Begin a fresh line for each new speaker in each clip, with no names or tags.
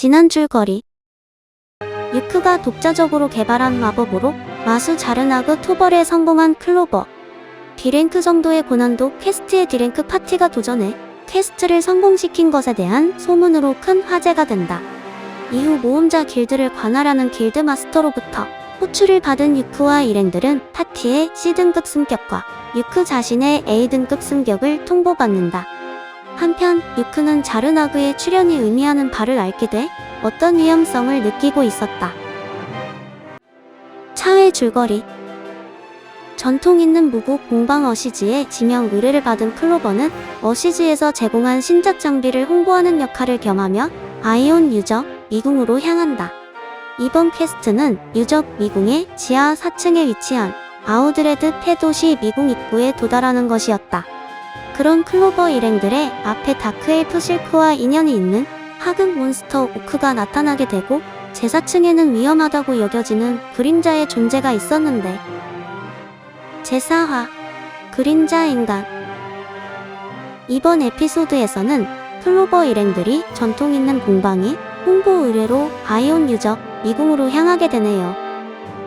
지난 줄거리 유크가 독자적으로 개발한 마법으로 마수 자르나그 토벌에 성공한 클로버 D랭크 정도의 고난도 퀘스트의 D랭크 파티가 도전해 퀘스트를 성공시킨 것에 대한 소문으로 큰 화제가 된다. 이후 모험자 길드를 관할하는 길드 마스터로부터 호출을 받은 유크와 일행들은 파티의 C등급 승격과 유크 자신의 A등급 승격을 통보받는다. 한편 유크는 자르나그의 출연이 의미하는 바를 알게 돼 어떤 위험성을 느끼고 있었다. 차회 줄거리 전통 있는 무구 공방 어시지의 지명 의뢰를 받은 클로버는 어시지에서 제공한 신작 장비를 홍보하는 역할을 겸하며 아이온 유적 미궁으로 향한다. 이번 퀘스트는 유적 미궁의 지하 4층에 위치한 아우드레드 폐도시 미궁 입구에 도달하는 것이었다. 그런 클로버 일행들의 앞에 다크엘프 실크와 인연이 있는 하급 몬스터 오크가 나타나게 되고 제4층에는 위험하다고 여겨지는 그림자의 존재가 있었는데 제4화 그림자 인간 이번 에피소드에서는 클로버 일행들이 전통 있는 공방이 홍보 의뢰로 아이온 유적 미궁으로 향하게 되네요.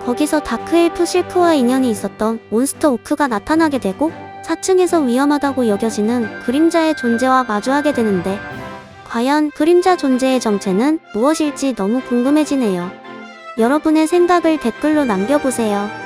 거기서 다크엘프 실크와 인연이 있었던 몬스터 오크가 나타나게 되고 4층에서 위험하다고 여겨지는 그림자의 존재와 마주하게 되는데 과연 그림자 존재의 정체는 무엇일지 너무 궁금해지네요. 여러분의 생각을 댓글로 남겨보세요.